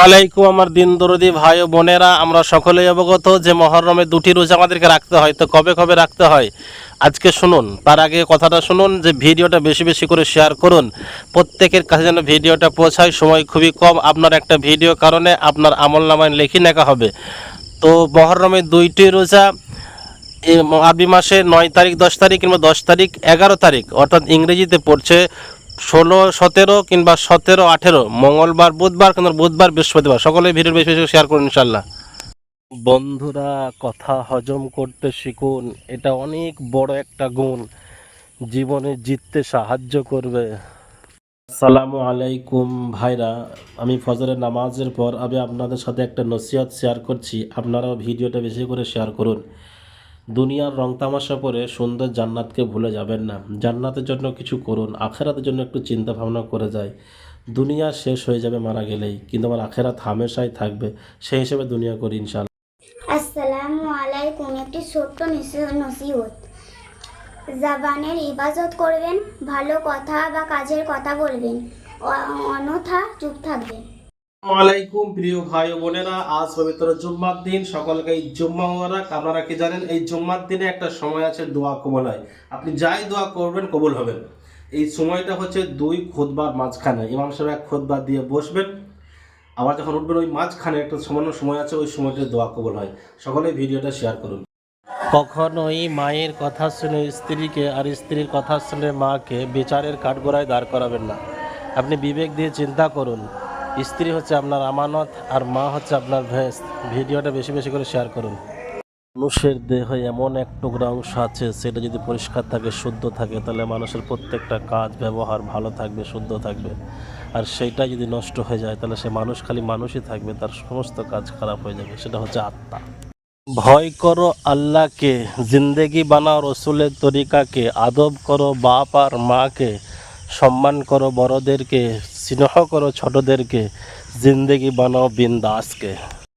আলাইকুম আমার দিন দরদি ভাই ও বোনেরা, আমরা সকলেই অবগত যে মহরমে দুটি রোজা আমাদেরকে রাখতে হয়। তো কবে কবে রাখতে হয়? আজকে শুনুন, তার আগে কথাটা শুনুন, যে ভিডিওটা বেশি বেশি করে শেয়ার করুন। প্রত্যেকের কাছে যেন ভিডিওটা পৌঁছায়, সময় খুবই কম। আপনার একটা ভিডিও কারণে আপনার আমল নামায় লেখি নেওয়া হবে। তো মহরমে দুইটি রোজা আরবি মাসে নয় তারিখ, দশ তারিখ কিংবা দশ তারিখ, এগারো তারিখ, অর্থাৎ ইংরেজিতে পড়ছে ষোলো, সতেরো কিংবা সতেরো, আঠেরো, মঙ্গলবার, বুধবার কিংবা বুধবার বৃহস্পতিবার। সকলে ভিডিও বেশি বেশি শেয়ার করুন ইনশাল্লাহ বন্ধুরা, কথা হজম করতে শিখুন। এটা অনেক বড় একটা গুণ। জীবনে জিততে সাহায্য করবে। আসসালামু আলাইকুম ভাইরা, আমি ফজরের নামাজের পর আমি আপনাদের সাথে একটা নসিহত শেয়ার করছি। আপনারাও ভিডিওটা বেশি করে শেয়ার করুন। দুনিয়ার রং তামাশা পরে সুন্দর জান্নাতকে ভুলে যাবেন না। জান্নাতের জন্য কিছু করুন, আখেরাতের জন্য একটু চিন্তা ভাবনা করে যায় দুনিয়া শেষ হয়ে যাবে মারা গেলেই, কিন্তু আমার আখেরাত হামেশাই থাকবে, সেই হিসেবে দুনিয়া করি ইনশাল্লাহ আসসালামু আলাইকুম, একটি ছোট্ট নিসি- নসিহত। জাবানের হেফাজত করবেন, ভালো কথা বা কাজের কথা বলবেন, অ- অন্যথা চুপ থাকবেন। আলাইকুম প্রিয় ভাই বোনেরা। আজ পবিত্র জুম্মার দিন। সকলকে এই জুম্মা মোবারক। আপনারা কি জানেন, এই জুম্মার দিনে একটা সময় আছে দোয়া কবুল হয়। আপনি যাই দোয়া করবেন, কবুল হবেন। এই সময়টা হচ্ছে দুই খুদবার মাঝখানে। ইমাম সাহেব এক খুদবা দিয়ে বসবেন। আবার যখন উঠবেন, ওই মাঝখানে একটা সামান্য সময় আছে, ওই সময়টা দোয়া কবুল হয়। সকলে ভিডিওটা শেয়ার করুন। কখনোই মায়ের কথা শুনে স্ত্রীকে আর স্ত্রীর কথা শুনে মাকে বিচারের কাঠগোড়ায় দাঁড় করাবেন না। আপনি বিবেক দিয়ে চিন্তা করুন স্ত্রী হচ্ছে আপনার আমানত আর মা হচ্ছে আপনার ভেস ভিডিওটা বেশি বেশি করে শেয়ার করুন। মানুষের দেহে এমন এক টুকরা অংশ আছে, সেটা যদি পরিষ্কার থাকে, শুদ্ধ থাকে, তাহলে মানুষের প্রত্যেকটা কাজ, ব্যবহার ভালো থাকবে, শুদ্ধ থাকবে। আর সেইটা যদি নষ্ট হয়ে যায়, তাহলে সে মানুষ খালি মানুষই থাকবে, তার সমস্ত কাজ খারাপ হয়ে যাবে, সেটা হচ্ছে আত্মা। ভয় করো আল্লাহকে, জিন্দেগি বানাও রসুলের তরিকাকে, আদব করো বাপ আর মাকে, সম্মান করো বড়দেরকে স্নেহ করো ছোটদেরকে জিন্দেগি বানাও বিন্দাসকে।